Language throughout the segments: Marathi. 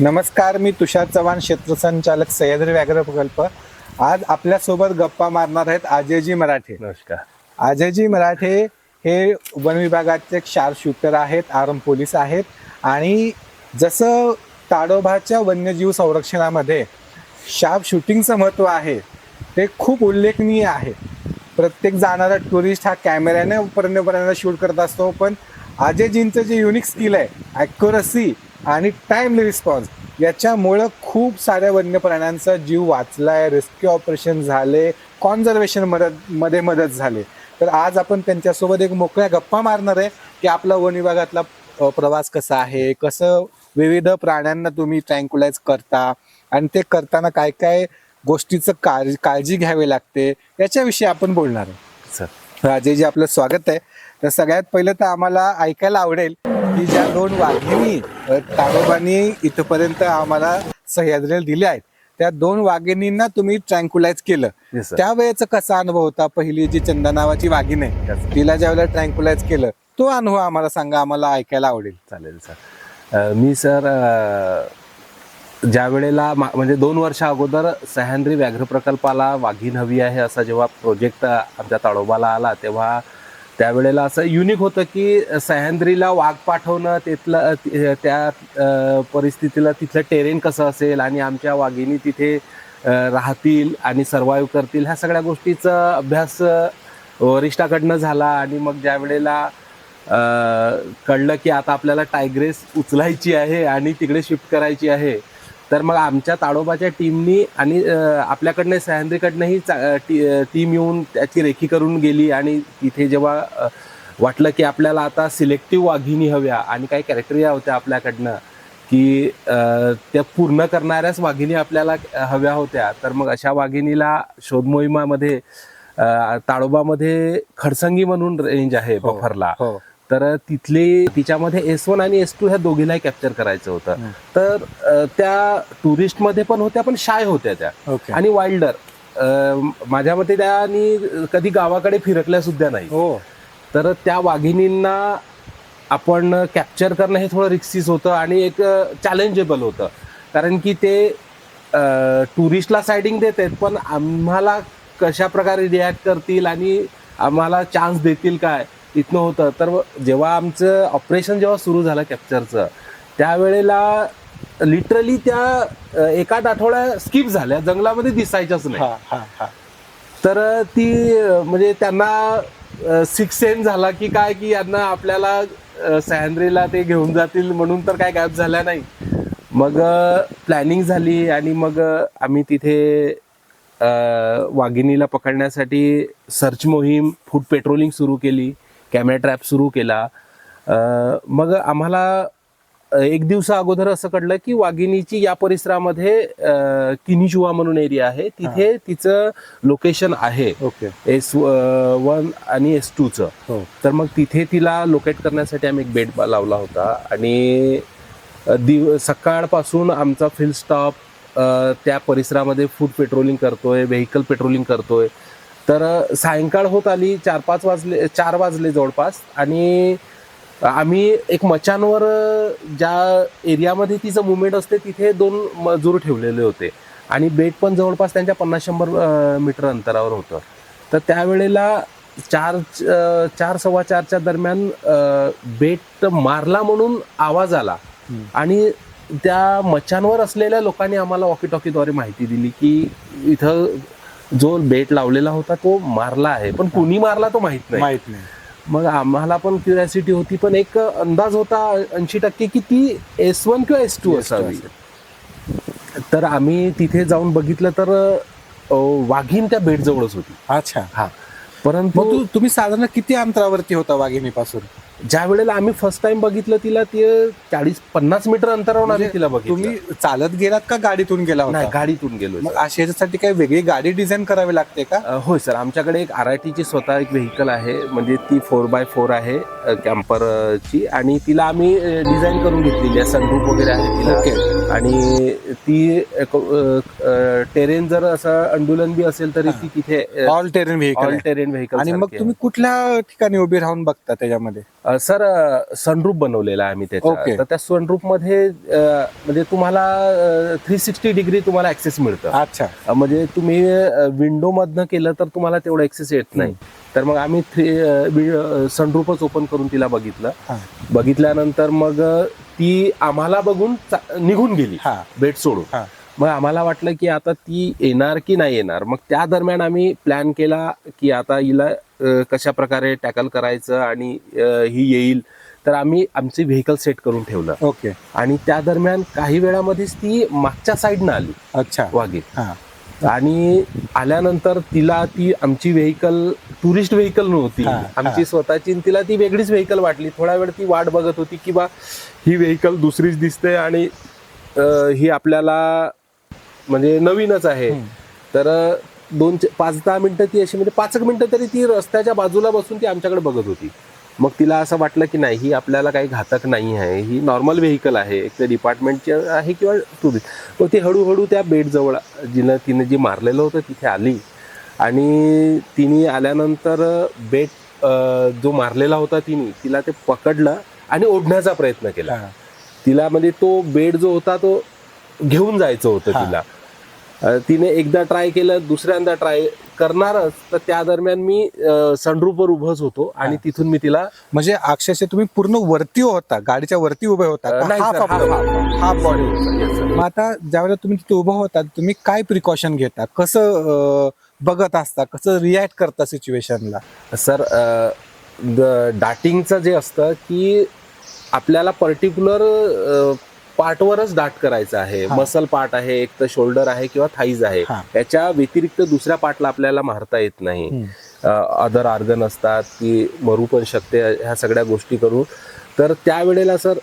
नमस्कार मी तुषार चव्हाण क्षेत्र संचालक सह्याद्री व्याघ्र प्रकल्प. आज आपल्यासोबत गप्पा मारणार आहेत अजयजी मराठे. नमस्कार. अजयजी मराठे हे वन विभागाचे शार्प शूटर आहेत आर्म पोलीस आहेत आणि जसं ताडोबाच्या वन्यजीव संरक्षणामध्ये शार्प शूटिंगचं महत्त्व आहे ते खूप उल्लेखनीय आहे. प्रत्येक जाणारा टुरिस्ट हा कॅमेऱ्याने पर्यंत शूट करत असतो पण अजयजींचं जे युनिक स्किल आहे ॲक्युरसी आणि टाइमली रिस्पॉन्स याच्यामुळं खूप साऱ्या वन्य प्राण्यांचा जीव वाचलाय रेस्क्यू ऑपरेशन झाले कॉन्झर्वेशन मदत मध्ये मदत झाले. तर आज आपण त्यांच्यासोबत एक मोकळ्या गप्पा मारणार आहे की आपला वन विभागातला प्रवास कसा आहे कसं विविध प्राण्यांना तुम्ही ट्रँक्युलाइज करता आणि ते करताना काय काय गोष्टीचं काळजी काळजी घ्यावी लागते याच्याविषयी आपण बोलणार आहे. सर. राजेजी आपलं स्वागत आहे. तर सगळ्यात पहिलं तर आम्हाला ऐकायला आवडेल की ज्या दोन वाघिणी ताडोबांनी इथपर्यंत आम्हाला सह्याद्रीला दिल्या आहेत. त्या दोन वाघिणींना तुम्ही ट्रँक्युलाइज केलं. त्यावेळेचा कसा अनुभव होता? पहिली जी चंदा नावाची वाघीण आहे. तिला ज्या वेळेला ट्रँक्युलाइज केलं तो अनुभव आम्हाला सांगा आम्हाला ऐकायला आवडेल. चालेल सर मी सर ज्या वेळेला म्हणजे दोन वर्षा अगोदर सह्याद्री व्याघ्र प्रकल्पाला वाघीण हवी आहे असा जेव्हा प्रोजेक्ट आमच्या ताडोबाला आला तेव्हा त्यावेळेला असं युनिक होतं की सह्याद्रीला वाघ पाठवणं तिथलं त्या परिस्थितीला तिथलं टेरेन कसं असेल आणि आमच्या वाघिणी तिथे राहतील आणि सर्वाईव्ह करतील ह्या सगळ्या गोष्टीचा अभ्यास वरिष्ठाकडनं झाला आणि मग ज्या वेळेला कळलं की आता आपल्याला टायग्रेस उचलायची आहे आणि तिकडे शिफ्ट करायची आहे तर मग आमच्या ताडोबाच्या टीमनी आणि आपल्याकडनं सह्याद्रीकडनंही टीम येऊन त्याची रेखी करून गेली आणि तिथे जेव्हा वाटलं की आपल्याला आता सिलेक्टिव्ह वाघिणी हव्या आणि काही कॅरेक्टरिया होत्या आपल्याकडनं की त्या पूर्ण करणाऱ्याच वाघिणी आपल्याला हव्या होत्या तर मग अशा वाघिणीला शोध मोहिमामध्ये अ, ताडोबामध्ये खडसंगी म्हणून रेंज आहे बफरला हो. तर तिथले तिच्यामध्ये एस वन आणि एस टू ह्या दोघीलाही कॅप्चर करायचं होतं. तर त्या टुरिस्टमध्ये पण होत्या पण शाय होत्या त्या. ओके आणि वाईल्डर माझ्या मते त्यांनी कधी गावाकडे फिरकल्या सुद्धा नाही. हो. तर त्या वाघिणींना आपण कॅप्चर करणं हे थोडं रिक्सीस होतं आणि एक चॅलेंजेबल होतं. कारण की ते टुरिस्टला सायडिंग देत आहेत पण आम्हाला कशा प्रकारे रिॲक्ट करतील आणि आम्हाला चान्स देतील काय? इथनं होतं. तर जेव्हा आमचं ऑपरेशन जेव्हा सुरू झालं कॅप्चरचं त्यावेळेला लिटरली त्या एकाच आठवड्या स्किप झाल्या. जंगलामध्ये दिसायच्याच नाही. हा हा हा. तर ती म्हणजे त्यांना सिक्स सेन झाला की काय की यांना आपल्याला सह्याद्रीला ते घेऊन जातील म्हणून तर काय गायब झाल्या नाही. मग प्लॅनिंग झाली आणि मग आम्ही तिथे वाघिणीला पकडण्यासाठी सर्च मोहीम फूड पेट्रोलिंग सुरू केली. कॅमेरा ट्रॅप सुरू केला. मग आम्हाला एक दिवसा अगोदर असं कळलं की वाघिणीची या परिसरामध्ये अ, किनीचुवा म्हणून एरिया आहे. तिथे तिचं लोकेशन आहे. ओके. एस वन आणि एस टूचं. हो. तर मग तिथे तिला लोकेट करण्यासाठी आम्ही एक बेड लावला होता. आणि दिव सकाळपासून आमचा फील्ड स्टॉप त्या परिसरामध्ये फूड पेट्रोलिंग करतोय व्हेकल पेट्रोलिंग करतोय. तर सायंकाळ होत आली चार पाच वाजले चार वाजले जवळपास आणि आम्ही एक मचानवर ज्या एरियामध्ये तिचं मुवमेंट असते तिथे दोन मजूर ठेवलेले होते. आणि बेट पण जवळपास त्यांच्या पन्नास शंभर मीटर अंतरावर होतं. तर त्यावेळेला चार चार सव्वा चारच्या दरम्यान बेट मारला म्हणून आवाज आला. आणि त्या मचांवर असलेल्या लोकांनी आम्हाला वॉकी टॉकीद्वारे माहिती दिली की इथं जो बेट लावलेला होता तो मारला आहे. पण कुणी मारला तो माहीत नाही. माहीत नाही. मग आम्हाला पण क्युरियासिटी होती पण एक अंदाज होता ऐंशी टक्के की ती एस वन किंवा एस टू असावी. तर आम्ही तिथे जाऊन बघितलं तर वाघीण त्या बेटजवळच होती. अच्छा. हा. परंतु तुम्ही साधारण किती अंतरावरती होता वाघिणीपासून? ज्या वेळेला आम्ही फर्स्ट टाइम बघितलं तिला ती चाळीस पन्नास मीटर अंतरावरून आम्ही म्हणजे तिला बघितलं. तुम्ही चालत गेलात का गाडीतून गेला नाही होता गाडीतून गेलो मग अशा याच्यासाठी काही वेगळी गाडी डिझाईन करावी लागते का? अ, होय सर आमच्याकडे एक आर आय टीची स्वतः एक व्हेकल आहे म्हणजे ती फोर बाय फोर आहे कॅम्परची आणि तिला आम्ही डिझाईन करून घेतलेली आहे सनरूप वगैरे आहे तिला. ओके. आणि ती टेरेन जर असं अंडुलन बी असेल तरी ती तिथे all terrain vehicle all terrain vehicle आणि मग तुम्ही कुठल्या ठिकाणी उभे राहून बघता त्याच्यामध्ये? सर सनरूप बनवलेला आहे आम्ही Okay. त्याच्या तर त्या सनरूपमध्ये म्हणजे तुम्हाला थ्री सिक्स्टी डिग्री तुम्हाला ऍक्सेस मिळतं. अच्छा. म्हणजे तुम्ही विंडो मधनं केलं तर तुम्हाला तेवढं ऍक्सेस येत नाही. तर मग आम्ही थ्री सनरूपच ओपन करून तिला बघितलं. बघितल्यानंतर मग ती आम्हाला बघून निघून गेली. बेट सोडून. मग आम्हाला वाटलं की आता ती येणार की नाही येणार? मग त्या दरम्यान आम्ही प्लॅन केला की आता हिला कशा प्रकारे टॅकल करायचं आणि ही येईल. तर आम्ही आमची व्हेकल सेट करून ठेवलं. ओके आणि त्या दरम्यान काही वेळामध्येच ती मागच्या साईडनं आली. अच्छा. हा. आणि आल्यानंतर तिला ती आमची व्हेकल टुरिस्ट व्हेकल नव्हती. आमची स्वतःची तिला ती वेगळीच व्हेकल वाटली. थोडा वेळ ती वाट बघत होती की बा ही व्हेकल दुसरीच दिसते आणि ही आपल्याला म्हणजे नवीनच आहे. तर दोन पाच दहा मिनिटं ती अशी म्हणजे पाच एक मिनिटं तरी ती रस्त्याच्या बाजूला बसून ती आमच्याकडे बघत होती. मग तिला असं वाटलं की नाही ही आपल्याला काही घातक नाही आहे. ही नॉर्मल व्हेकल आहे. एक तर डिपार्टमेंटची आहे किंवा टुरिस्ट. मग ती हळूहळू त्या बेटजवळ जिनं तिने जे मारलेलं होतं तिथे आली. आणि तिने आल्यानंतर बेट जो मारलेला होता तिने तिला ते पकडलं आणि ओढण्याचा प्रयत्न केला. तिला म्हणजे तो बेड जो होता तो घेऊन जायचं होतं. तिला. तिने एकदा ट्राय केलं दुसऱ्यांदा ट्राय करणारच. तर त्या दरम्यान मी सनरूफवर उभंच होतो आणि हा. तिथून मी तिला म्हणजे अक्षरशः तुम्ही पूर्ण वरती होता गाडीच्या वरती उभे होता. Yes, sir. मग आता ज्यावेळेला तुम्ही तिथे उभं होता तुम्ही काय प्रिकॉशन घेता? कसं बघत असता? कसं रिॲक्ट करता सिच्युएशनला सर डाटिंगचं जे असतं की आपल्याला पर्टिक्युलर पार्टवरच डाट करायचं आहे. हा. मसल पार्ट आहे एक तर शोल्डर आहे किंवा थाईज आहे. याच्या व्यतिरिक्त दुसऱ्या पार्टला आपल्याला मारता येत नाही. अदर आर्गन असतात की मरू पण शकते ह्या सगळ्या गोष्टी करू तर त्यावेळेला सर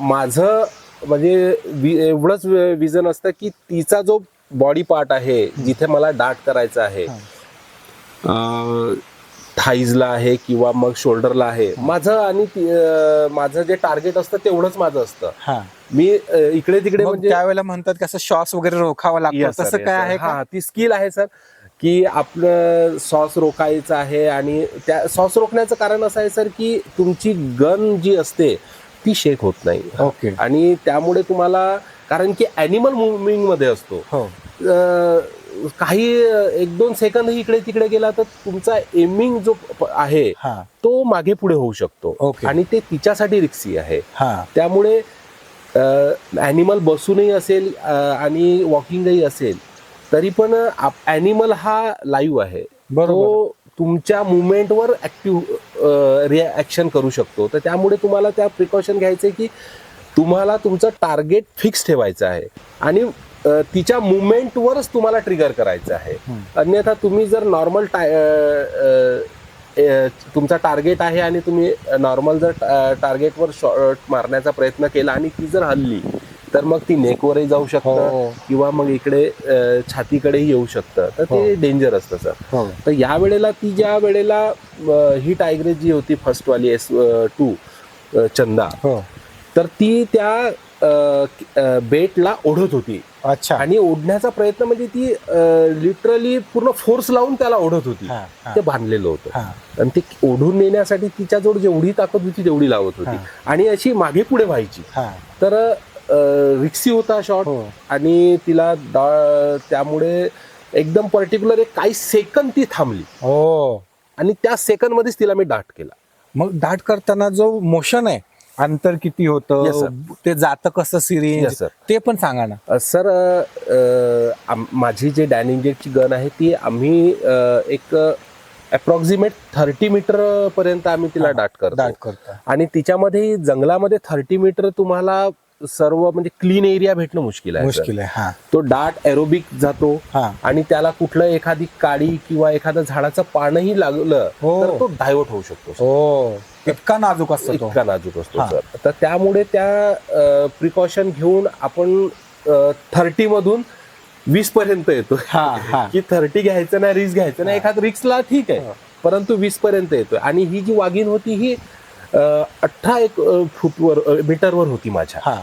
माझं म्हणजे एवढंच विजन असतं की तिचा जो बॉडी पार्ट आहे जिथे मला डाट करायचा आहे. थाईजला आहे किंवा मग शोल्डरला आहे. माझं आणि ती- अं, माझं जे टार्गेट असतं तेवढंच माझं असतं. हा. मी अं, इकडे तिकडे मग म्हणजे त्यावेळेला म्हणतात की असं श्वास वगैरे रोखावा लागतो. Yes, sir, तसं yes, काय sir. आहे का? हा ती स्किल आहे सर की आपलं सॉस रोखायचं आहे आणि त्या सॉस रोखण्याचं कारण असं आहे सर की तुमची गन जी असते ती शेक होत नाही. ओके आणि त्यामुळे तुम्हाला कारण की अॅनिमल मुव्हिंगमध्ये असतो. हो. अं, काही एक दोन सेकंद इकडे तिकडे गेला तर तुमचा एमिंग जो आहे हा. तो मागे पुढे होऊ शकतो. आणि ते तिच्यासाठी रिक्सी आहे. हा. त्यामुळे ॲनिमल बसूनही असेल आणि वॉकिंगही असेल तरी पण ॲनिमल हा लाईव्ह आहे. बरोबर. तो तुमच्या मुवमेंटवर ऍक्टिव्ह रिॲक्शन करू शकतो. तर त्यामुळे तुम्हाला त्या प्रिकॉशन घ्यायचे की तुम्हाला तुमचं टार्गेट फिक्स ठेवायचं आहे. आणि तिच्या मुवमेंटवरच तुम्हाला ट्रिगर करायचं आहे. अन्यथा तुम्ही जर नॉर्मल तुमचा टार्गेट आहे आणि तुम्ही नॉर्मल जर टार्गेटवर शॉट मारण्याचा प्रयत्न केला आणि ती जर हल्ली तर मग ती नेकवरही जाऊ शकतं हो. किंवा मग इकडे छातीकडेही येऊ शकतं. तर ते हो. डेंजर असतं सर हो. तर या वेळेला ती ज्या वेळेला ही टायग्रेस जी होती फर्स्ट वाली एस टू चंदा हो. तर ती त्या बेटला ओढत होती. अच्छा. आणि ओढण्याचा प्रयत्न म्हणजे ती लिटरली पूर्ण फोर्स लावून त्याला ओढत होती. ते बांधलेलं होतं. आणि ते ओढून नेण्यासाठी तिच्याजवळ जेवढी ताकद होती तेवढी लावत होती. आणि अशी मागे पुढे व्हायची. तर रिक्सी होता शॉट हो. आणि तिला त्यामुळे एकदम पर्टिक्युलर एक काही सेकंद ती थांबली. हो. आणि त्या सेकंद मध्येच तिला मी डाट केला. मग दाट करताना जो मोशन आहे अंतर किती Yes, होतं. ते जातं कसं सिरिंज sir. ते पण सांगा ना अ, सर अ, अ, आम- माझी जे डॅनिंजेटची गन आहे ती आम्ही अ, एक अप्रॉक्सिमेट थर्टी मीटर पर्यंत आम्ही तिला हा, डाट करतो दाट करता आणि तिच्यामध्ये जंगलामध्ये थर्टी मीटर तुम्हाला सर्व म्हणजे क्लीन एरिया भेटणं मुश्किल आहे. मुश्किल आहे हा तो डाट एरोबिक जातो हा आणि त्याला कुठलं एखादी काडी किंवा एखादं झाडाचं पानही लागलं हो. तर तो डायवर्ट होऊ शकतो. हो इतका नाजूक असतो तो. इतका नाजूक असतो हा. सर. तर त्यामुळे त्या प्रिकॉशन घेऊन आपण थर्टी मधून वीस पर्यंत येतो. हा हा. की थर्टी घ्यायचं नाही रिस्क घ्यायचं नाही एखाद रिक्सला ठीक आहे. परंतु वीस पर्यंत येतोय. आणि ही जी वाघीण होती ही अठरा एक फूटवर मीटरवर होती माझ्या. हा.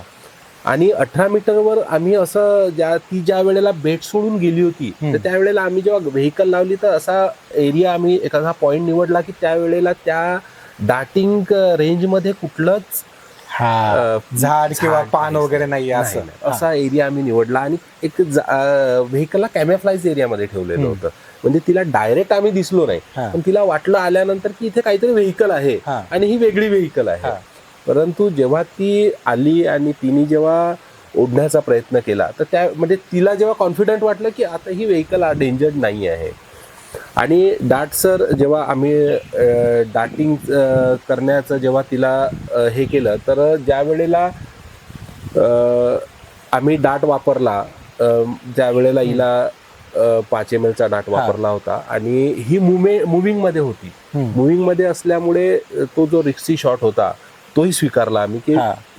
आणि अठरा मीटरवर आम्ही असं ज्या ती ज्या वेळेला बेट सोडून गेली होती हम्म. तर त्यावेळेला आम्ही जेव्हा व्हेकल लावली तर असा एरिया आम्ही एखादा पॉईंट निवडला की त्यावेळेला त्या डाटिंग रेंजमध्ये कुठलंच झाड किंवा पान वगैरे नाही असं. असा एरिया आम्ही निवडला आणि एक व्हेकलला कॅमेफ्लाईज एरियामध्ये ठेवलेलं. होतं म्हणजे तिला डायरेक्ट आम्ही दिसलो नाही. पण तिला वाटलं आल्यानंतर की इथे काहीतरी व्हेकल आहे. आणि ही वेगळी व्हेकल आहे हा. परंतु जेव्हा ती आली आणि तिने जेव्हा ओढण्याचा प्रयत्न केला तर त्या म्हणजे तिला जेव्हा कॉन्फिडंट वाटलं की आता ही व्हेकल डेंजर्ड नाही आहे आणि डाट सर जेव्हा आम्ही डाटिंग करण्याचं जेव्हा तिला हे केलं तर ज्या वेळेला आम्ही डाट वापरला ज्या वेळेला हिला पाच एम एलचा डाट वापरला होता आणि ही मुमे मुव्हिंगमध्ये होती. मुव्हिंगमध्ये असल्यामुळे तो जो रिक्सी शॉट होता तोही स्वीकारला आम्ही की.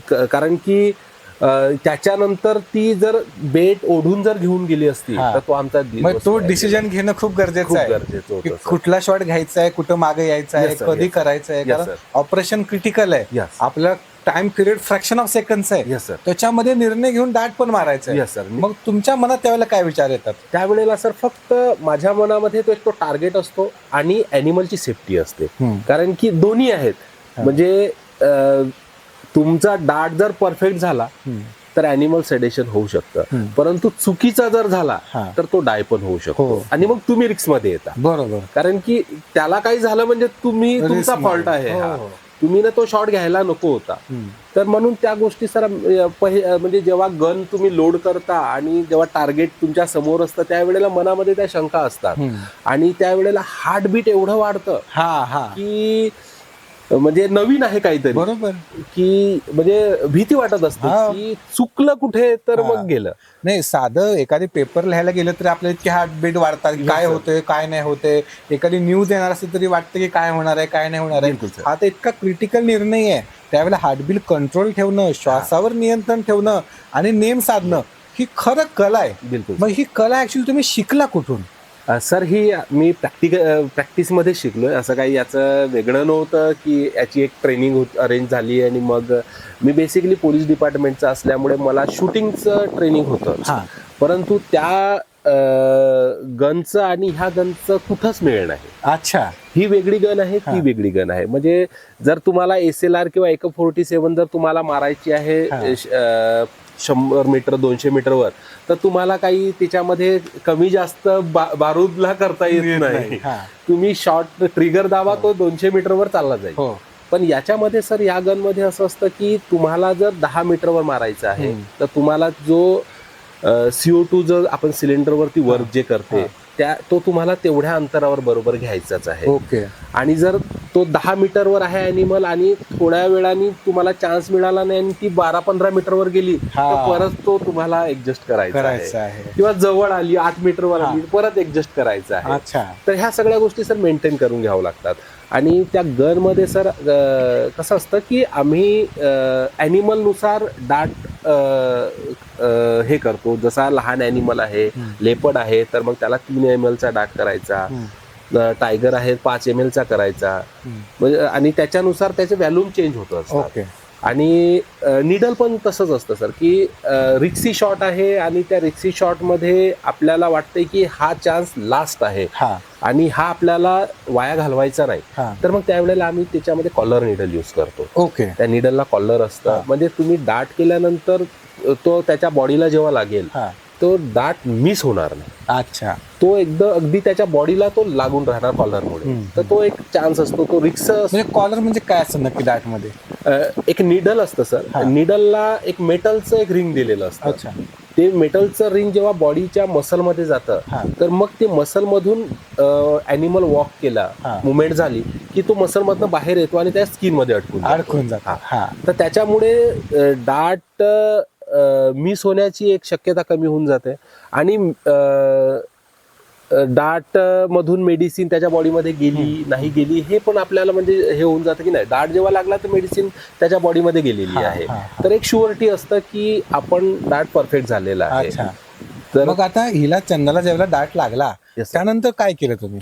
क- कारण की त्याच्यानंतर ती जर बेट ओढून जर घेऊन गेली असती. तर तो आमचा मग तो डिसिजन घेणं खूप गरजेचं आहे गरजेचं. कुठला शॉट घ्यायचा आहे कुठं मागे यायचं आहे कधी. करायचं आहे कारण. ऑपरेशन क्रिटिकल आहे. आपला time period fraction of seconds आहे sir. त्याच्यामध्ये निर्णय घेऊन दाट पण मारायचा आहे sir. मग तुमच्या मनात त्यावेळेला काय विचार येतात त्यावेळेला सर फक्त माझ्या मनामध्ये तो एक तो टार्गेट असतो आणि अॅनिमलची सेफ्टी असते. कारण की दोन्ही आहेत. म्हणजे तुमचा डाट जर परफेक्ट झाला. तर अॅनिमल सेडेशन होऊ शकतं. परंतु चुकीचा जर झाला. तर तो डाय पण होऊ शकतो हो. आणि मग तुम्ही रिक्समध्ये येता बरोबर कारण की त्याला काही झालं म्हणजे तुम्ही तुमचा. फॉल्ट आहे हो. तुम्ही ना तो शॉट घ्यायला नको होता. तर म्हणून त्या गोष्टी सर म्हणजे जेव्हा गन तुम्ही लोड करता आणि जेव्हा टार्गेट तुमच्यासमोर असतं त्यावेळेला मनामध्ये त्या शंका असतात. आणि त्यावेळेला हार्टबीट एवढं वाढतं हा हा की म्हणजे नवीन आहे काहीतरी. बरोबर. की म्हणजे भीती वाटत असते हा. की चुकलं कुठे तर हा. मग गेलं. नाही साधं एखादी पेपर लिहायला गेलं तरी आपल्या इतके हार्टबीट वाढतात की काय. होतंय काय नाही होते एखादी न्यूज येणार असेल तरी वाटतं की काय होणार आहे काय नाही होणार बिलकुल, आहे sir. हा तर इतका क्रिटिकल निर्णय आहे. त्यावेळेला हार्टबीट कंट्रोल ठेवणं श्वासावर नियंत्रण ठेवणं आणि नेम साधणं ही खरं कला आहे. बिलकुल मग ही कला ऍक्च्युली तुम्ही शिकला कुठून? सर ही मी प्रॅक्टिकल प्रॅक्टिसमध्ये शिकलोय. असं काही याचं वेगळं नव्हतं की याची एक ट्रेनिंग अरेंज झाली आणि मग मी बेसिकली पोलीस डिपार्टमेंटचं असल्यामुळे मला शूटिंगचं ट्रेनिंग होतं. हा. परंतु त्या गनचं आणि ह्या गनचं कुठंच मेळ नाही. अच्छा. ही वेगळी गन आहे ती. वेगळी गन आहे. म्हणजे जर तुम्हाला एस एल आर किंवा एक फोर्टी सेव्हन जर तुम्हाला मारायची आहे शंभर मीटर दोनशे मीटरवर तर तुम्हाला काही त्याच्यामध्ये कमी जास्त बा- बारूदला करता येत नाही. हा. तुम्ही शॉर्ट ट्रिगर दावा तो दोनशे मीटरवर चालला जाईल. हो. पण याच्यामध्ये सर या गनमध्ये असं असतं की तुम्हाला जर दहा मीटरवर मारायचं आहे. तर तुम्हाला जो सीओ टू जर आपण सिलेंडरवरती वर्क जे करते. त्या तो तुम्हाला तेवढ्या अंतरावर बरोबर घ्यायचाच आहे. ओके. आणि जर तो दहा मीटरवर आहे अॅनिमल आणि थोड्या वेळाने तुम्हाला चान्स मिळाला नाही आणि ती बारा पंधरा मीटरवर गेली. तर परत तो तुम्हाला ऍडजस्ट करायचा आहे. किंवा जवळ आली आठ मीटरवर. आली परत ऍडजस्ट करायचं आहे. अच्छा. तर ह्या सगळ्या गोष्टी सर मेंटेन करून घ्यावं लागतात. आणि त्या गनमध्ये सर कसं असतं की आम्ही ॲनिमलनुसार डाट हे करतो. जसा लहान ॲनिमल आहे. लेपड आहे तर मग त्याला तीन एम एलचा डाट करायचा. टायगर आहे पाच एम एलचा करायचा. म्हणजे आणि त्याच्यानुसार त्याचे व्हॅल्यूम चेंज होत असतात. आणि निडल पण तसंच असतं सर की रिक्सी शॉट आहे आणि त्या रिक्सी शॉटमध्ये आपल्याला वाटतंय की हा चान्स लास्ट आहे. हा. आणि हा आपल्याला वाया घालवायचा नाही. हा. तर मग त्यावेळेला आम्ही त्याच्यामध्ये कॉलर निडल यूज करतो. ओके. त्या निडलला कॉलर असतं. म्हणजे तुम्ही डाट केल्यानंतर तो त्याच्या बॉडीला जेव्हा लागेल हा. तो डाट मिस होणार नाही. अच्छा. तो एकदम अगदी त्याच्या बॉडीला तो लागून राहणार कॉलरमुळे. तर तो एक चान्स असतो तो रिक्स म्हणजे कॉलर म्हणजे काय असतं नक्की दाटमध्ये? एक निडल असतं. सर निडलला एक मेटलचं एक रिंग दिलेलं असतं ते मेटलचं रिंग जेव्हा बॉडीच्या मसलमध्ये जातं. तर मग ते मसलमधून अॅनिमल वॉक केला. मुवमेंट झाली की तो मसलमधनं बाहेर येतो आणि त्या स्किनमध्ये अडकून जातो. अडकून जात तर त्याच्यामुळे डाट मिस होण्याची एक शक्यता कमी होऊन जाते आणि डाट मधून मेडिसिन त्याच्या बॉडीमध्ये गेली नाही गेली हे पण आपल्याला म्हणजे हे होऊन जातं की नाही. डाट जेव्हा लागला तर मेडिसिन त्याच्या बॉडीमध्ये गेलेली आहे. तर एक शुअरिटी असतं की आपण डाट परफेक्ट झालेला आहे. तर मग आता हिला चंदाला ज्यावेळेला दाट लागला. त्यानंतर काय केलं तुम्ही?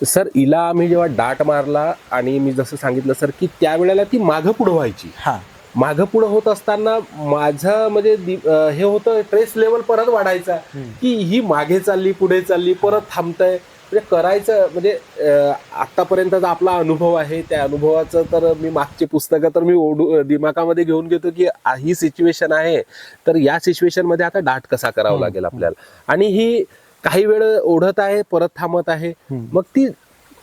सर हिला आम्ही जेव्हा डाट मारला आणि मी जसं सांगितलं सर की त्यावेळेला ती मागं पुढं व्हायची. हा. मागं पुढं होत असताना माझं म्हणजे हे होतं ट्रेस लेवल परत वाढायचा. की ही मागे चालली पुढे चालली परत थांबतंय. म्हणजे करायचं म्हणजे आतापर्यंतचा आपला अनुभव आहे. त्या अनुभवाचं तर मी मागची पुस्तकं तर मी ओढू दिमागामध्ये घेऊन घेतो की ही सिच्युएशन आहे. तर या सिच्युएशनमध्ये आता डाट कसा करावा लागेल आपल्याला? आणि ही काही वेळ ओढत आहे परत थांबत आहे. मग ती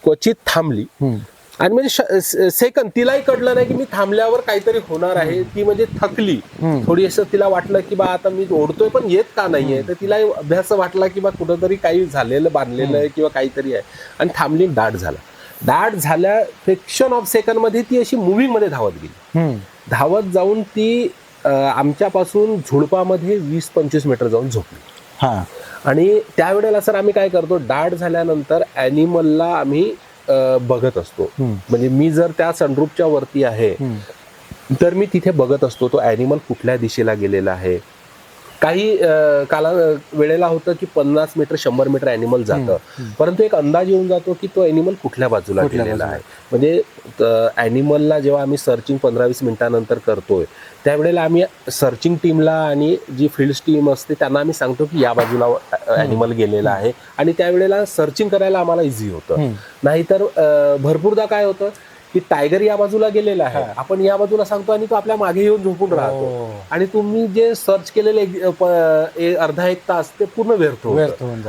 क्वचित थांबली. आणि म्हणजे सेकंद तिलाही कळलं नाही की मी थांबल्यावर काहीतरी होणार आहे. ती म्हणजे थकली. थोडी असं तिला वाटलं की बा आता मी ओढतोय पण येत का नाहीये? तर तिलाही अभ्यास वाटला की बा कुठंतरी काही झालेलं बांधलेलं आहे किंवा काहीतरी आहे. आणि थांबली दाट झाला. दाट झाल्या फ्रिक्शन ऑफ सेकंडमध्ये ती अशी मुव्हिंगमध्ये धावत गेली. धावत जाऊन ती आमच्यापासून झुडपामध्ये वीस पंचवीस मीटर जाऊन झोपली. हा. आणि त्यावेळेला सर आम्ही काय करतो डाट झाल्यानंतर अॅनिमलला आम्ही बघत असतो. म्हणजे मी जर त्या सनरूपच्या वरती आहे तर मी तिथे बघत असतो तो अॅनिमल कुठल्या दिशेला गेलेला आहे? काही काला वेळेला होतं की पन्नास मीटर शंभर मीटर अॅनिमल जातं. परंतु एक अंदाज येऊन जातो की तो अॅनिमल कुठल्या बाजूला गेलेला. आहे. म्हणजे अॅनिमलला जेव्हा आम्ही सर्चिंग पंधरा वीस मिनिटानंतर करतोय त्यावेळेला आम्ही सर्चिंग टीमला आणि जी फील्ड टीम असते त्यांना आम्ही सांगतो की या बाजूला अॅनिमल गेलेला आहे. आणि त्यावेळेला सर्चिंग करायला आम्हाला इझी होतं. नाहीतर भरपूरदा काय होतं की टायगर या बाजूला गेलेला आहे. आपण या बाजूला सांगतो आणि तो आपल्या मागे येऊन झोपून राहतो. हो. आणि तुम्ही जे सर्च केलेले अर्धा एक तास ते पूर्ण व्यर्थ.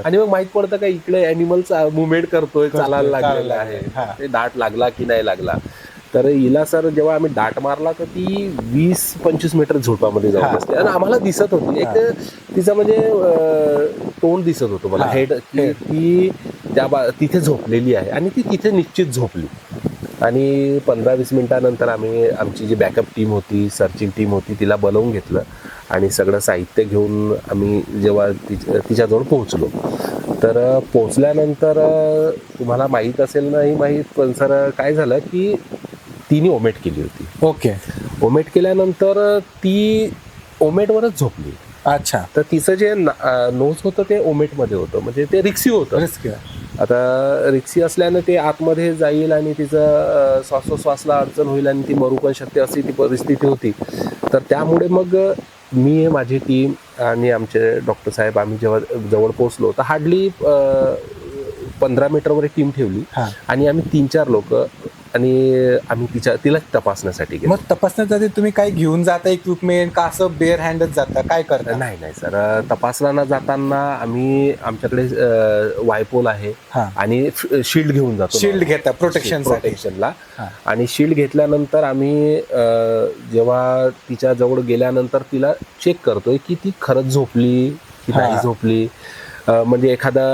आणि मग माहीत पडतं का इकडे अॅनिमलचा मुवमेंट करतोय चालायला लागलेला आहे. हा. ते दाट लागला की नाही लागला. तर हिला सर जेव्हा आम्ही डाट मारला तर ती वीस पंचवीस मीटर झोपामध्ये हा. जाऊन बसते आणि आम्हाला दिसत होती. एक तिचं म्हणजे तोंड दिसत होतं मला. हा. हेड की ती त्या बा- तिथे झोपलेली आहे. आणि ती तिथे निश्चित झोपली. आणि पंधरा वीस मिनिटानंतर आम्ही आमची जी बॅकअप टीम होती सर्चिंग टीम होती तिला बोलवून घेतलं आणि सगळं साहित्य घेऊन आम्ही जेव्हा तिच्या- तिच्याजवळ पोहोचलो. तर पोहोचल्यानंतर अ, तुम्हाला माहीत असेल नाही माहीत पण सर काय झालं की तिने ओमेट केली होती. ओके. ओमेट केल्यानंतर ती ओमेटवरच झोपली. अच्छा. तर तिचं जे नोज होतं ते ओमेटमध्ये होतं. म्हणजे ते रिक्सी होतं. रिस्क आता रिक्सी असल्यानं ते आतमध्ये जाईल आणि तिचं श्वासोश्वासला अडचण होईल आणि ती मरू पण शकते अशी ती परिस्थिती होती. तर त्यामुळे मग मी माझी टीम आणि आमचे डॉक्टर साहेब आम्ही जेव्हा जवळ पोहोचलो तर हार्डली पंधरा मीटरवर एक टीम ठेवली. आणि आम्ही तीन चार लोक आणि आम्ही तिच्या तिला तपासण्यासाठी गेलो. मग तपासण्यासाठी तुम्ही काय घेऊन जाता इक्विपमेंट का असं बेअर हँडच जाता? काय करता? नाही नाही सर तपासला जाताना आम्ही आमच्याकडे वायपोल आहे. आणि शिल्ड घेऊन जातो शिल्ड घेता प्रोटेक्शन प्रोटेक्शनला. आणि शिल्ड घेतल्यानंतर आम्ही जेव्हा तिच्या जवळ गेल्यानंतर तिला चेक करतोय की ती खरंच झोपली की. नाही झोपली. म्हणजे एखादा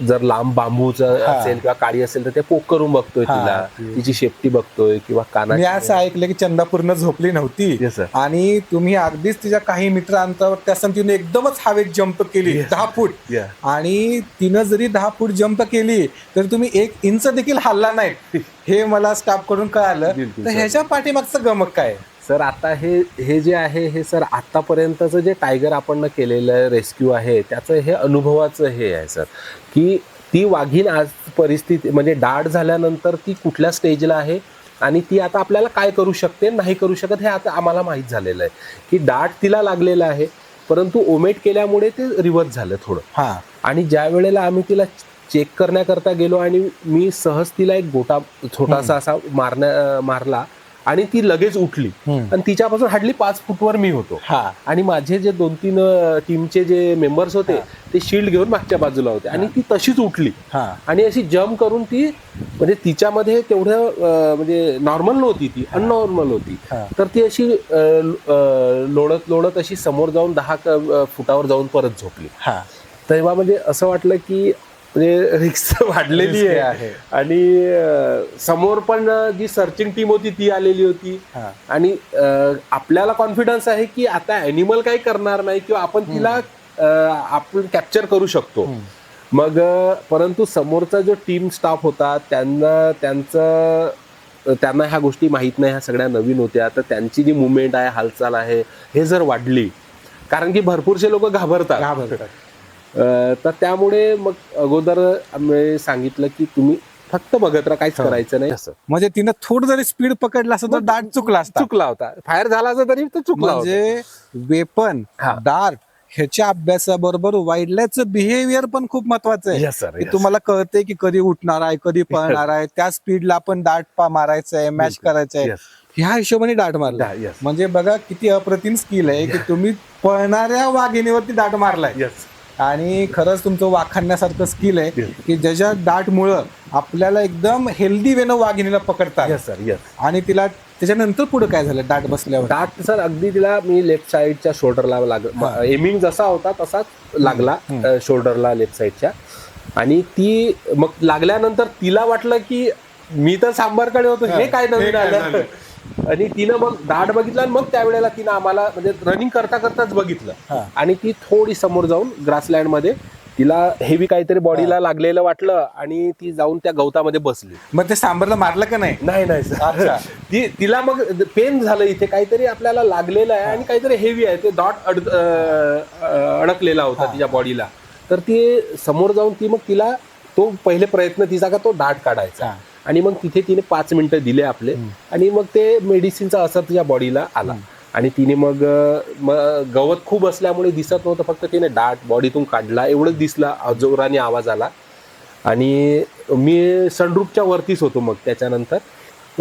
जर लांब बांबूचं हा. असेल किंवा काळी असेल तर ते पोक करून बघतोय हा. तिला तिची शेपटी बघतोय किंवा मी असं ऐकलं की चंदा पूर्ण झोपली नव्हती Yes, sir. आणि तुम्ही अगदीच तिच्या काही मीटर अंतरावर त्या तिने एकदमच हवेत जंप केली Yes. दहा फूट Yeah. आणि तिनं जरी दहा फूट जंप केली तर तुम्ही एक इंच देखील हल्ला नाही हे मला स्टाफकडून कळालं बिलकुल, तर sir. ह्याच्या पाठीमागचं गमक काय सर आता हे हे जे आहे हे सर आतापर्यंतचं जे टायगर आपण केलेलं रेस्क्यू आहे त्याचं हे अनुभवाचं हे आहे सर की ती वाघीण आज परिस्थिती म्हणजे डाळ झाल्यानंतर ती कुठल्या स्टेजला आहे आणि ती आता आपल्याला काय करू शकते नाही करू शकत हे आता आम्हाला माहीत झालेलं आहे की डाट तिला लागलेलं आहे परंतु ओमेट केल्यामुळे ते रिवर्स झालं थोडं. हा. आणि ज्या वेळेला आम्ही तिला चेक करण्याकरता गेलो आणि मी सहज तिला एक गोटा छोटासा असा मारण्या मारला आणि ती लगेच उठली. आणि तिच्यापासून हार्डली पाच फूटवर मी होतो. हा. आणि माझे जे दोन तीन टीमचे जे मेंबर्स होते ते शिल्ड घेऊन मागच्या बाजूला होते. आणि ती तशीच उठली. हा. आणि अशी जम्प करून ती म्हणजे तिच्यामध्ये तेवढं म्हणजे नॉर्मल नव्हती ती अननॉर्मल होती. तर ती अशी लोळत लोळत अशी समोर जाऊन दहा फुटावर जाऊन परत झोपली. तेव्हा म्हणजे असं वाटलं की म्हणजे रिक्स वाढलेली आहे. आणि समोर पण जी सर्चिंग टीम होती ती आलेली होती. आणि आपल्याला कॉन्फिडन्स आहे की आता अॅनिमल काही करणार नाही किंवा आपण तिला आपण कॅप्चर करू शकतो. मग परंतु समोरचा जो टीम स्टाफ होता त्यांना त्यांचं त्यांना ह्या गोष्टी माहीत नाही ह्या सगळ्या नवीन होत्या. तर त्यांची जी मुवमेंट आहे हालचाल आहे हे जर वाढली कारण की भरपूरसे लोक घाबरतात. घाबरतात. तर त्यामुळे मग अगोदर आम्ही सांगितलं की तुम्ही फक्त बघत राहा काहीच हो. करायचं नाही असं म्हणजे तिनं थोडं जरी स्पीड पकडलं असतं तर दाट चुकला असता चुकला होता फायर झाला असता तरी तो चुकला होता. म्हणजे वेपन हा. डार्ट ह्याच्या अभ्यासाबरोबर वाईल्ड लाईफचं बिहेवियर पण खूप महत्वाचं आहे Yes, sir, की yes. तुम्हाला कळते की कधी उठणार आहे कधी पळणार आहे त्या स्पीडला आपण दाट पा मारायचं आहे मॅच. करायचं आहे Yes. ह्या हिशोबाने दाट मारला Da- yes. म्हणजे बघा किती अप्रतिम स्किल आहे की तुम्ही पळणाऱ्या वाघिणीवरती दाट मारलाय Yes. आणि खरंच तुमचं वाखाणण्यासारखं स्किल आहे. की ज्याच्या दाटमुळं आपल्याला एकदम हेल्दी वेनं वाघिणीला पकडतात. Sir, yes. आणि तिला त्याच्यानंतर पुढे काय झालं? दाट बसल्यावर? डाट सर अगदी तिला मी लेफ्ट साईडच्या शोल्डरला लाग एमिंग जसा होता तसाच लागला शोल्डरला लेफ्ट साईडच्या आणि ती मग लागल्यानंतर तिला वाटलं की मी तर सांबारकडे होतो. हे काय नवीन आलं? आणि तिनं मग दाट बघितलं आणि मग त्यावेळेला तिनं आम्हाला म्हणजे रनिंग करता करताच हा. बघितलं आणि ती थोडी समोर जाऊन ग्रासलँडमध्ये तिला हेवी काहीतरी बॉडीला लागलेलं वाटलं आणि ती जाऊन त्या गवतामध्ये बसली. मग ते सांबरला मारलं का नाही? नाही नाही. ती तिला मग पेन झालं इथे. काहीतरी आपल्याला लागलेलं आहे आणि काहीतरी हेवी आहे. ते डॉट अड अं, अं, अडकलेला होता तिच्या बॉडीला तर ती समोर जाऊन ती मग तिला तो पहिले प्रयत्न तिचा का तो दाट काढायचा. हा. आणि मग तिथे तिने पाच मिनिटं दिले आपले. आणि मग ते मेडिसिनचा असर तिच्या बॉडीला आला. आणि तिने मग गवत खूप असल्यामुळे दिसत नव्हतं. फक्त तिने दाट बॉडीतून काढला. एवढंच दिसला. जोराने आवाज आला. आणि मी सनरूपच्या वरतीच होतो मग त्याच्यानंतर.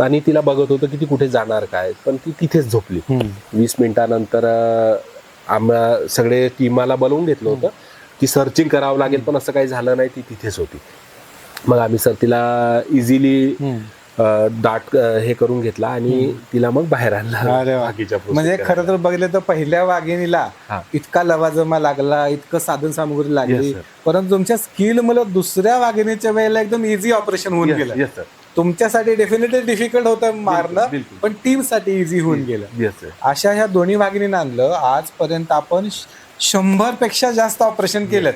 आणि तिला बघत होतो की ती कुठे जाणार काय. पण ती तिथेच झोपली. वीस मिनिटानंतर अं, आम्हा सगळे टीमाला बोलवून घेतलं होतं की सर्चिंग करावं लागेल पण असं काही झालं नाही. ती तिथेच होती. मग आम्ही सर तिला इझिली दाट हे करून घेतला आणि तिला मग बाहेर आणला म्हणजे. खरं तर बघितलं तर पहिल्या वाघिणीला. इतका लवाजमा लागला इतकं साधन सामुग्री लागली. परंतु तुमच्या स्किल मला दुसऱ्या वाघिणीच्या वेळेला एकदम इझी ऑपरेशन होऊन गेलं. तुमच्यासाठी डेफिनेटली डिफिकल्ट होतं मारणं. पण टीमसाठी इझी होऊन गेलं. अशा ह्या दोन्ही वाघिणीनं आणलं आजपर्यंत आपण शंभरपेक्षा जास्त ऑपरेशन केलं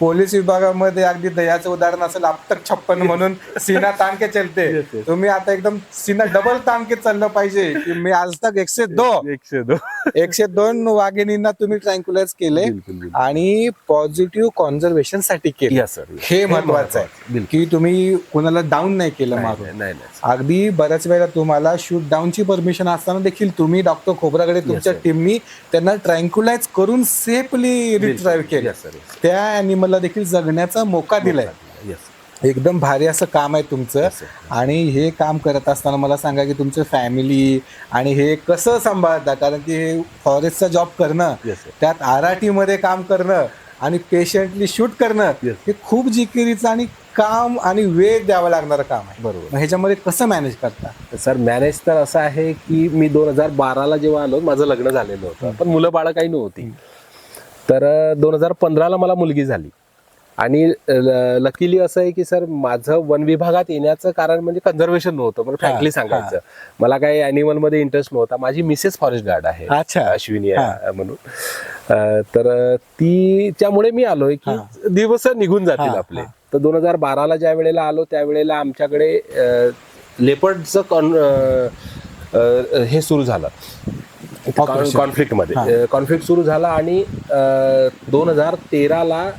पोलीस विभागामध्ये अगदी दयाचं उदाहरण असेल तक छप्पन म्हणून सीना ताण के चलते. तुम्ही आता एकदम सीना डबल ताण के चाललं पाहिजे की मी आज तक एकशे दो एकशे दोन एकशे दोन वाघिणींना तुम्ही ट्रँक्युलाइज केले. आणि पॉझिटिव्ह कॉन्झर्वेशनसाठी केले. हे महत्वाचं आहे. की तुम्ही कोणाला डाऊन नाही केलं मारून. अगदी बऱ्याच वेळेला तुम्हाला शूट डाऊनची परमिशन असताना देखील तुम्ही डॉक्टर खोबराकडे तुमच्या. टीमनी त्यांना ट्रँक्युलाइज करून सेफली रिट्राईव्ह केलं. त्या अॅनिमलला देखील जगण्याचा मोका दिलाय. एकदम भारी असं काम आहे तुमचं. आणि हे काम करत असताना मला सांगा की तुमचं फॅमिली आणि हे कसं सांभाळता? कारण की हे फॉरेस्टचा जॉब करणं. त्यात आरमध्ये काम करणं आणि पेशंटली शूट करणं. हे खूप जिकिरीचं आणि काम आणि वेळ द्यावं लागणारं काम आहे. बरोबर. ह्याच्यामध्ये कसं मॅनेज करता? सर मॅनेज तर असं आहे की मी दोन हजार बाराला जेव्हा आलो माझं लग्न झालेलं होतं. पण मुलं बाळं काही नव्हती. तर दोन हजार पंधराला मला मुलगी झाली. आणि लकीली असं आहे की सर माझं वन विभागात येण्याचं कारण म्हणजे कन्झर्वेशन नव्हतं. पण फ्रँकली सांगायचं. मला काही अॅनिमलमध्ये इंटरेस्ट नव्हता. माझी मिसेस फॉरेस्ट गार्ड आहे. अच्छा. अश्विनी म्हणून. तर तिच्यामुळे मी आलोय की दिवस निघून जातील आपले. तर दोन हजार बाराला ज्या वेळेला आलो त्यावेळेला आमच्याकडे लेपर्डचं हे सुरू झालं. कॉन्फ्लिक्टमध्ये. कॉन्फ्लिक्ट सुरू झाला आणि दोन हजार तेराला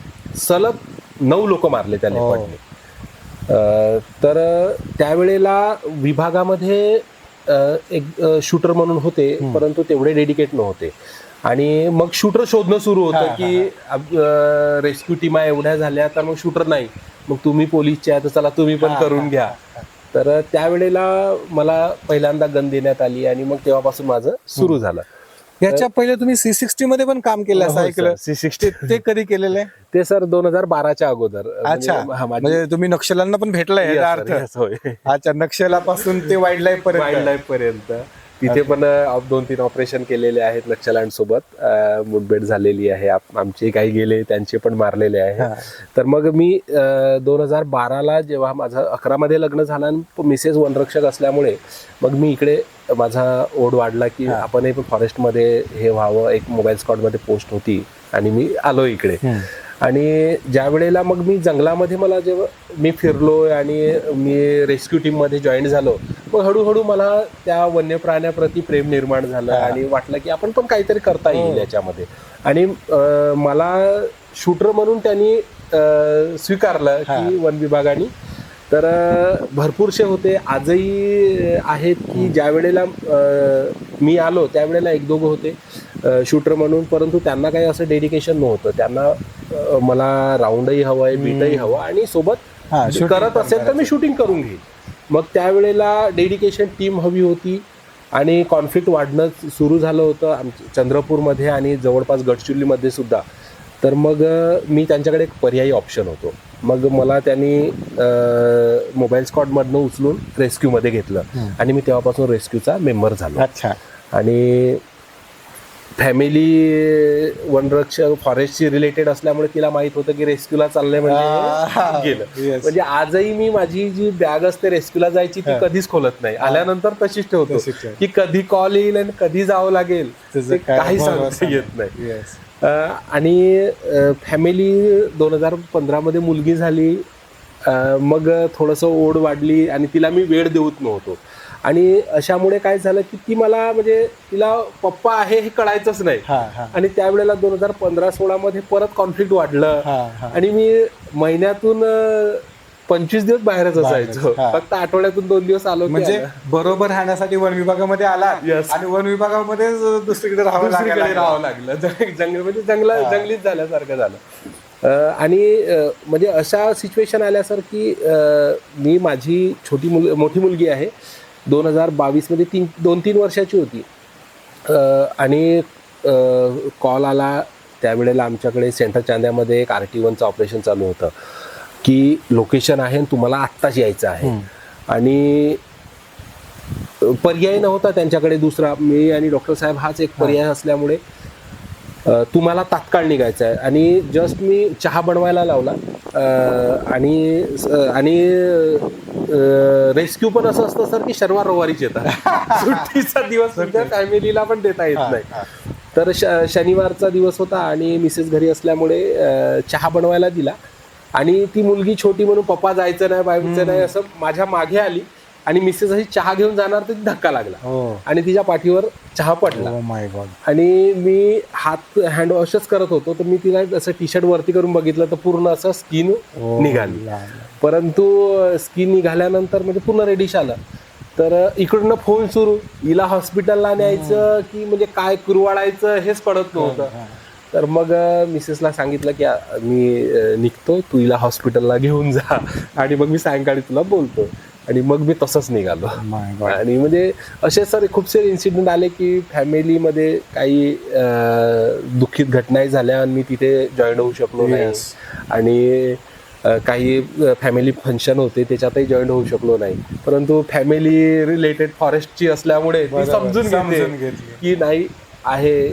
सलग नऊ लोक मारले त्या हो. लेपर्डने अं, तर त्यावेळेला विभागामध्ये एक शूटर म्हणून होते परंतु तेवढे डेडिकेट नव्हते. आणि मग शूटर शोधणं सुरू हा, होतं हा, की रेस्क्यू टीमा एवढ्या झाल्या तर मग शूटर नाही. मग तुम्ही पोलीसचे आहे तर चला तुम्ही पण हा, करून हा, घ्या. तर त्यावेळेला मला पहिल्यांदा गन देण्यात आली आणि मग तेव्हापासून माझं सुरू झालं. याच्या पहिले तुम्ही सी सिक्स्टी मध्ये पण काम केलं असं ऐकलं सी सिक्स्टी ते कधी केलेलं आहे? ते सर दोन हजार बाराच्या अगोदर. म्हणजे अच्छा. माझी- म्हणजे तुम्ही नक्षलांना पण भेटलाय अर्थ. अच्छा नक्षलापासून ते वाईल्ड लाईफ वाईल्ड पर्यंत. लाईफ पर्यंत. तिथे पण दोन तीन ऑपरेशन केलेले आहेत नक्षलँड सोबत मुठभेट झालेली आहे आमचे काही गेले त्यांचे पण मारलेले. आहे तर मग मी दोन हजार बाराला जेव्हा माझं अकरा मध्ये लग्न झालं आणि मिसेस वनरक्षक असल्यामुळे मग मी इकडे माझा ओढ वाढला की हा. आपणही पण फॉरेस्टमध्ये हे व्हावं एक मोबाईल स्कॉटमध्ये पोस्ट होती आणि मी आलो इकडे. आणि ज्या वेळेला मग मी जंगलामध्ये मला जेव्हा मी फिरलो आणि मी रेस्क्यू टीममध्ये जॉईन झालो मग हळूहळू मला त्या वन्य प्राण्याप्रती प्रेम निर्माण झालं. आणि वाटलं की आपण पण काहीतरी करता येईल हो. याच्यामध्ये. आणि अं, मला शूटर म्हणून त्यांनी अं, स्वीकारलं. की वन विभागाने. तर अ, भरपूरसे होते. आजही आहेत की ज्या वेळेला अ, मी आलो त्यावेळेला एक दोघं होते शूटर म्हणून. परंतु त्यांना काही असं डेडिकेशन नव्हतं. त्यांना अ, मला राऊंडही हवं आहे बीटही हवं. आणि हा, सोबत shooting करत पण असेल तर मी. शूटिंग करून घेईन मग त्यावेळेला डेडिकेशन टीम हवी होती आणि कॉन्फ्लिक्ट वाढणं सुरू झालं होतं आम चंद्रपूरमध्ये आणि जवळपास गडचिरोलीमध्ये सुद्धा. तर मग मी त्यांच्याकडे एक पर्यायी ऑप्शन होतो. मग मला त्यांनी मोबाईल स्कॉटमधनं उचलून रेस्क्यूमध्ये घेतलं. आणि मी तेव्हापासून रेस्क्यूचा मेंबर झालो. अच्छा. आणि फॅमिली वनरक्षक फॉरेस्टशी रिलेटेड असल्यामुळे तिला माहीत होतं की रेस्क्यूला चाललंय म्हणजे गेलं yes. म्हणजे आजही मी माझी जी बॅग असते रेस्क्यूला जायची ती कधीच खोलत नाही आल्यानंतर तशीच ठेवतो तशीच ठेवतो. की कधी कॉल येईल आणि कधी जावं लागेल त्याचं ते काय काही सांगता नाही. येत नाही. अं, आणि फॅमिली दोन हजार पंधरामध्ये मुलगी झाली अं, मग थोडंसं ओढ वाढली आणि तिला मी वेळ देऊत नव्हतो आणि अशामुळे काय झालं की ती मला म्हणजे तिला पप्पा आहे हे कळायचंच नाही. आणि त्यावेळेला दोन हजार पंधरा सोळामध्ये परत कॉन्फ्लिक्ट वाढलं. आणि मी महिन्यातून पंचवीस दिवस बाहेरच असायचो. फक्त आठवड्यातून दोन दिवस आलो म्हणजे. बरोबर राहण्यासाठी वन विभागामध्ये आला. आणि वन विभागामध्ये दुसरीकडे राहावं राहावं लागलं. जंग- जंगल म्हणजे जंगला जंगलीत झाल्यासारखं झालं. आणि म्हणजे अशा सिच्युएशन आल्या सर की मी माझी छोटी मुल मोठी मुलगी आहे. दोन हजार बावीसमध्ये तीन दोन तीन वर्षाची होती. आणि कॉल आला. त्यावेळेला आमच्याकडे सेंटर चांद्यामध्ये एक आर टी वनचं ऑपरेशन चालू होतं. की लोकेशन आहे आणि तुम्हाला आत्ताच यायचं आहे. आणि पर्याय नव्हता त्यांच्याकडे दुसरा. मी आणि डॉक्टर साहेब हाच एक पर्याय असल्यामुळे तुम्हाला तात्काळ निघायचं आहे. आणि जस्ट मी चहा बनवायला लावला. आणि आणि रेस्क्यू पण असं असतं सर की शनिवार रविवारीच येतात. सुट्टीचा दिवस सुद्धा फॅमिलीला पण देता येत नाही. तर श शनिवारचा दिवस होता आणि मिसेस घरी असल्यामुळे चहा बनवायला दिला. आणि ती मुलगी छोटी म्हणून पप्पा जायचं नाही बायचं नाही असं माझ्या मागे आली. आणि मिसेस अशी चहा घेऊन जाणार तर धक्का लागला. हो. आणि तिच्या पाठीवर चहा पडला. माय गॉड आणि मी हात हँड वॉशच करत होतो तर मी तिला असं टी शर्ट वरती करून बघितलं तर पूर्ण असं स्किन हो, निघाली. परंतु स्किन निघाल्यानंतर म्हणजे पूर्ण रेडिश आलं. तर इकडनं फोन सुरू. हिला हॉस्पिटलला न्यायचं की म्हणजे काय कुरवाडायचं हेच कळत नव्हतं. तर मग मिसेसला सांगितलं की मी निघतो. तू हिला हॉस्पिटलला घेऊन जा. आणि मग मी सायंकाळी तुला बोलतो. आणि मग मी तसंच निघालो. गॉड आणि म्हणजे असे सर खूपसे इन्सिडेंट आले की फॅमिलीमध्ये काही दुःखित घटनाही झाल्या आणि मी तिथे जॉईन होऊ शकलो नाही. आणि काही फॅमिली फंक्शन होते त्याच्यातही जॉईन होऊ शकलो नाही. परंतु फॅमिली रिलेटेड फॉरेस्टची असल्यामुळे समजून समजून घेते घेतली. की नाही आहे.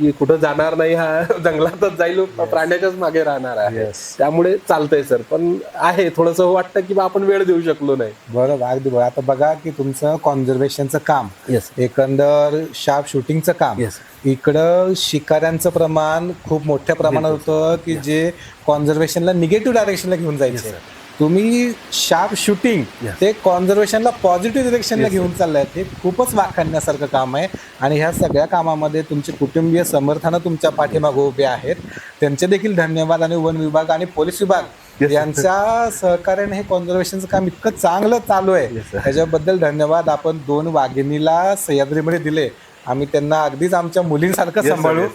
की कुठं जाणार नाही हा जंगलातच जाईल प्राण्याच्याच मागे राहणार आहे. त्यामुळे चालतंय सर पण आहे थोडंसं वाटतं की आपण वेळ देऊ शकलो नाही. बरोबर अगदी बरोबर आता बघा की तुमचं कॉन्झर्वेशनचं काम येस एकंदर शार्प शूटिंगचं काम. इकडं शिकाऱ्यांचं प्रमाण खूप मोठ्या प्रमाणात होतं की जे कॉन्झर्वेशनला निगेटिव्ह डायरेक्शनला घेऊन जायचे. तुम्ही शार्प शूटिंग. ते कॉन्झर्वेशनला पॉझिटिव्ह डिरेक्शनला घेऊन चाललंय हे खूपच वाखाणण्यासारखं काम आहे आणि ह्या सगळ्या कामामध्ये तुमचे कुटुंबीय समर्थानं तुमच्या पाठीमागे उभे आहेत त्यांचे देखील धन्यवाद आणि वन विभाग आणि पोलीस विभाग. यांच्या सहकार्याने हे कॉन्झर्वेशनचं काम इतकं चांगलं चालू आहे. त्याच्याबद्दल धन्यवाद आपण दोन वाघिणीला सह्याद्रीमध्ये दिले आम्ही त्यांना अगदीच आमच्या मुलींसारखं. सांभाळू.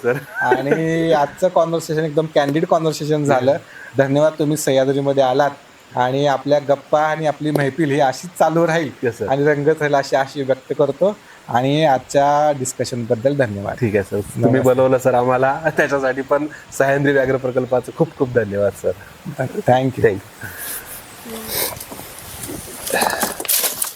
आणि आजचं कॉन्व्हर्सेशन एकदम कॅन्डिड कॉन्व्हर्सेशन झालं धन्यवाद तुम्ही सह्याद्रीमध्ये आलात आणि आपल्या गप्पा आणि आपली मैफिल ही अशीच चालू राहील Yes, sir. आणि रंगत राहील अशी अशी व्यक्त करतो. आणि आजच्या डिस्कशनबद्दल धन्यवाद. ठीक आहे सर तुम्ही बनवलं सर आम्हाला. त्याच्यासाठी पण सह्याद्री व्याघ्र प्रकल्पाचं खूप खूप धन्यवाद सर थँक्यू थँक्यू